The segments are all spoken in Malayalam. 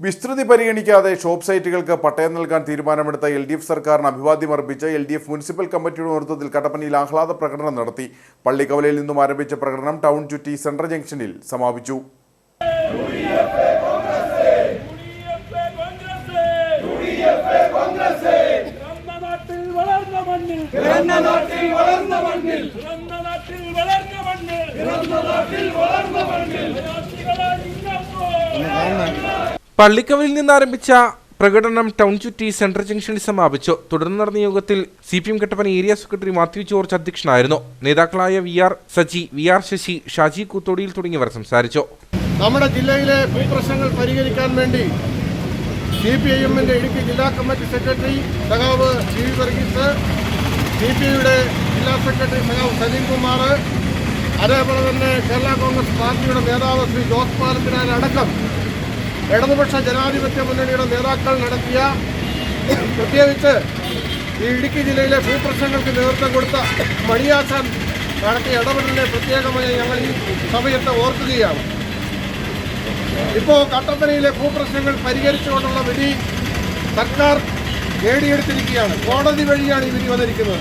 വിസ്തൃതി പരിഗണിക്കാതെ ഷോപ്പ് സൈറ്റുകൾക്ക് പട്ടയം നൽകാൻ തീരുമാനമെടുത്ത എൽ ഡി എഫ് സർക്കാരിന് അഭിവാദ്യം അർപ്പിച്ച് എൽ ഡി എഫ് മുനിസിപ്പൽ കമ്മിറ്റിയുടെ നേതൃത്വത്തിൽ കട്ടപ്പനയിൽ ആഹ്ലാദ പ്രകടനം നടത്തി. പള്ളിക്കവലയിൽ നിന്നും ആരംഭിച്ച പ്രകടനം ടൗൺ ചുറ്റി സെൻട്രൽ ജംഗ്ഷനിൽ സമാപിച്ചു. പള്ളിക്കവലിൽ നിന്ന് ആരംഭിച്ച പ്രകടനം ടൗൺ ചുറ്റി സെൻട്രൽ ജംഗ്ഷനിൽ സമാപിച്ചു. തുടർന്ന് നടന്ന യോഗത്തിൽ C P M Kattappana area secretary Mathew George അധ്യക്ഷനായിരുന്നു. നേതാക്കളായ V R Saji V R Sasi Shaji Koothodiyil തുടങ്ങിയവർ സംസാരിച്ചു. നമ്മുടെ ജില്ലയിലെ ഭൂപ്രശ്നങ്ങൾ പരിഹരിക്കാൻ വേണ്ടി സി പി ഐ എമ്മിന്റെ ഇടുക്കി ജില്ലാ കമ്മിറ്റി സെക്രട്ടറി സഖാവ് G V Varghese C P ഐയുടെ ജില്ലാ സെക്രട്ടറി സഖാവ് സലീം കുമാർ അതേപോലെ തന്നെ കേരള കോൺഗ്രസ് പാർട്ടിയുടെ നേതാവ് ശ്രീ ജോസ് പാലത്തിനാൽ അടക്കം ഇടതുപക്ഷ ജനാധിപത്യ മുന്നണിയുടെ നേതാക്കൾ നടത്തിയ പ്രത്യേകിച്ച് ഈ ഇടുക്കി ജില്ലയിലെ ഭൂപ്രശ്നങ്ങൾക്ക് നേതൃത്വം കൊടുത്ത മണിയാസൻ നടത്തിയ ഇടപെടലിനെ പ്രത്യേകമായി ഞങ്ങൾ ഈ സമയത്ത് ഓർക്കുകയാണ്. ഇപ്പോൾ കട്ടപ്പനയിലെ ഭൂപ്രശ്നങ്ങൾ പരിഹരിച്ചുകൊണ്ടുള്ള വിധി സർക്കാർ നേടിയെടുത്തിരിക്കുകയാണ്. കോടതി വഴിയാണ് ഈ വിധി വന്നിരിക്കുന്നത്.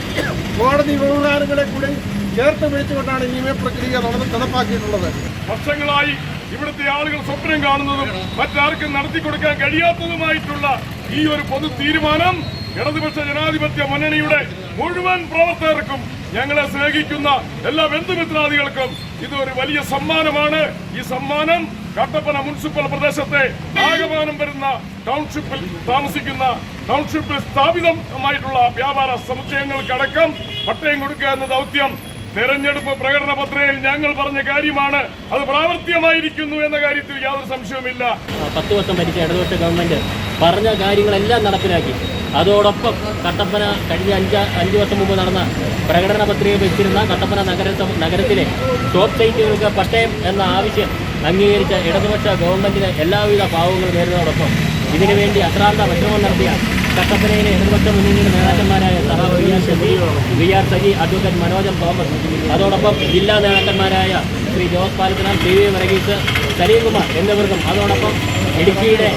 കോടതി വ്യവഹാരങ്ങളെ കൂടി ചേർത്ത് വിളിച്ചുകൊണ്ടാണ് നിയമപ്രക്രിയ നടന്ന് നടപ്പാക്കിയിട്ടുള്ളത്. വർഷങ്ങളായി ഇവിടുത്തെ ആളുകൾ സ്വപ്നം കാണുന്നതും മറ്റാർക്കും നടത്തി കൊടുക്കാൻ കഴിയാത്തതുമായിട്ടുള്ള ഈ ഒരു പൊതു തീരുമാനം ഇടതുപക്ഷ ജനാധിപത്യ മുന്നണിയുടെ മുഴുവൻ പ്രവർത്തകർക്കും ഞങ്ങളെ സ്നേഹിക്കുന്ന എല്ലാ ബന്ധുമിത്രാദികൾക്കും ഇത് ഒരു വലിയ സമ്മാനമാണ്. ഈ സമ്മാനം കട്ടപ്പന മുനിസിപ്പൽ പ്രദേശത്തെ ആകമാനം വരുന്ന ടൗൺഷിപ്പിൽ താമസിക്കുന്ന ടൗൺഷിപ്പിൽ സ്ഥാപിതമായിട്ടുള്ള വ്യാപാര സമുച്ചയങ്ങൾക്കടക്കം പട്ടയം കൊടുക്കുക എന്ന ദൗത്യം തെരഞ്ഞെടുപ്പ് പ്രകടന പത്രികയിൽ ഞങ്ങൾ പറഞ്ഞ കാര്യമാണ്. അത് പ്രാവർത്തികമായിരിക്കുന്നു എന്ന കാര്യത്തിൽ യാതൊരു സംശയവുമില്ല. പത്ത് വർഷം ഭരിച്ച ഇടതുപക്ഷ ഗവൺമെന്റ് പറഞ്ഞ കാര്യങ്ങളെല്ലാം നടപ്പിലാക്കി. അതോടൊപ്പം കട്ടപ്പന കഴിഞ്ഞ അഞ്ച് അഞ്ച് വർഷം മുമ്പ് നടന്ന പ്രകടന പത്രിക വെച്ചിരുന്ന കട്ടപ്പന നഗര നഗരത്തിലെ ഷോപ്പ് സൈറ്റുകൾക്ക് പട്ടയം എന്ന ആവശ്യം അംഗീകരിച്ച ഇടതുപക്ഷ ഗവൺമെന്റിന് എല്ലാവിധ ഭാവങ്ങളും നേരുന്നതോടൊപ്പം ഇതിനുവേണ്ടി അശ്രാന്ത പരിശ്രമം നടത്തിയ കട്ടപ്പനയിലെ ഇടതുപക്ഷ മുന്നണിയുടെ നേതാക്കന്മാരായ സഹാബ് V R V R Saji advocate Manojan Thomas അതോടൊപ്പം ജില്ലാ നേതാക്കന്മാരായ ശ്രീ ജോസ് പാലത്തിനാൽ ടി വി വരകീസ് സലീംകുമാർ എന്നിവർക്കും അതോടൊപ്പം ഇടുക്കിയുടെ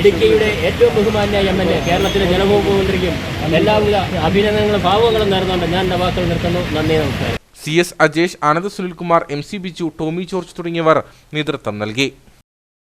ഇടുക്കിയുടെ ഏറ്റവും ബഹുമാന്യ എം എൽ എ കേരളത്തിലെ ജനമുഖ്യമന്ത്രിക്കും മന്ത്രിക്കും എല്ലാവിധ അഭിനന്ദനങ്ങളും ഭാവങ്ങളും നേർന്നുകൊണ്ട് ഞാൻ എന്റെ വാക്കുകൾ നിർത്തുന്നു. നന്ദി നമസ്കാരം. C S Ajesh Anand Sunilkumar M C Biju Tomy George തുടങ്ങിയവർ നേതൃത്വം നൽകി.